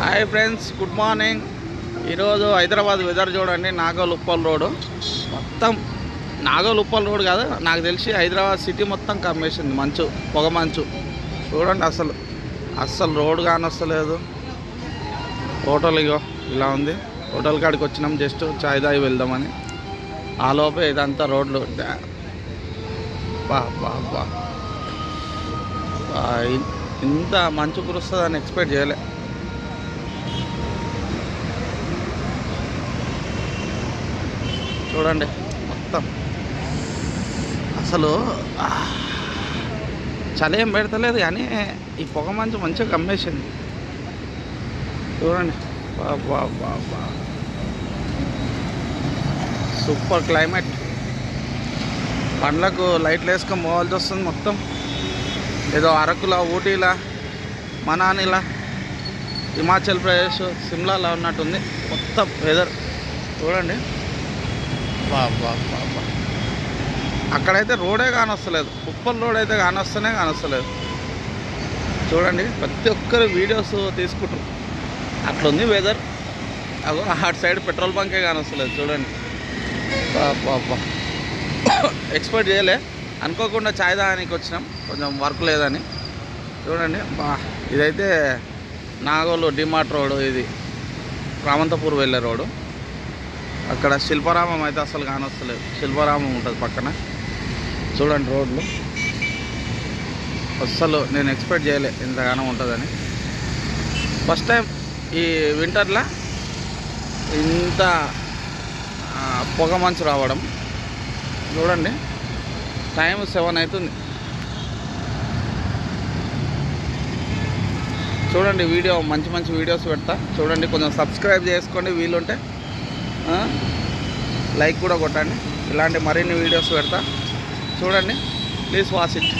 Hi friends good morning. ఈరోజు Hyderabad weather చూడండి నాగలుప్పల్ Uppal road మొత్తం నాగలుప్పల్ ఉప్పల్ రోడ్ కాదు నాకు తెలిసి హైదరాబాద్ సిటీ మొత్తం కమ్మేసింది మంచు పొగ మంచు. చూడండి అసలు అస్సలు రోడ్ కానొస్తలేదు హోటల్ ఇగో ఇలా ఉంది. హోటల్ కాడికి వచ్చినాం జస్ట్ చాయ్ దాగి వెళ్దామని. ఆ లోపే ఇదంతా రోడ్లు. బా బా బా. ఇంత మంచు కురుస్తుందని ఎక్స్పెక్ట్ చేయలే. చూడండి. మొత్తం. అసలు చలి ఏం పెడతలేదు కానీ ఈ పొగ మంచు మంచిగా కమ్మేసింది. చూడండి. Super climate. పండ్లకు లైట్లు వేసుకొని పోవాల్సి వస్తుంది మొత్తం. ఏదో అరకులా ఊటీలా మనానిలా హిమాచల్ ప్రదేశ్ సిమ్లాలో ఉన్నట్టుంది. మొత్తం వెదర్ చూడండి. బా బా బా బా అక్కడైతే రోడే కానొస్తలేదు. ఉప్పల్ రోడ్ అయితే కానొస్తేనే కానొస్తలేదు. చూడండి ప్రతి ఒక్కరు వీడియోస్ తీసుకుంటారు. అట్లుంది వెదర్ అగో అటు సైడ్ పెట్రోల్ బంకే కానొస్తలేదు చూడండి. బా ఎక్స్పెక్ట్ చేయలే. అనుకోకుండా చాయ్ దానికి వచ్చినాం. కొంచెం వర్క్ లేదని. చూడండి బా ఇదైతే నాగోలు డిమార్ట్ రోడ్ ఇది. రామంతపూర్ వెళ్ళే రోడ్డు అక్కడ శిల్పారామం అయితే అసలు కానొస్తలేదు. శిల్పారామం ఉంటుంది పక్కన. చూడండి రోడ్లు. అస్సలు నేను ఎక్స్పెక్ట్ చేయలే ఇంతగానో ఉంటుందని. ఫస్ట్ టైం ఈ వింటర్లో ఇంత పొగ మంచు రావడం. చూడండి. టైం సెవెన్ అవుతుంది చూడండి వీడియో మంచి మంచి వీడియోస్ పెడతా. చూడండి కొంచెం సబ్స్క్రైబ్ చేసుకోండి వీలుంటే. లైక్ కూడా కొట్టండి. ఇలాంటి మరిన్ని వీడియోస్ పెడతా. చూడండి. Please watch it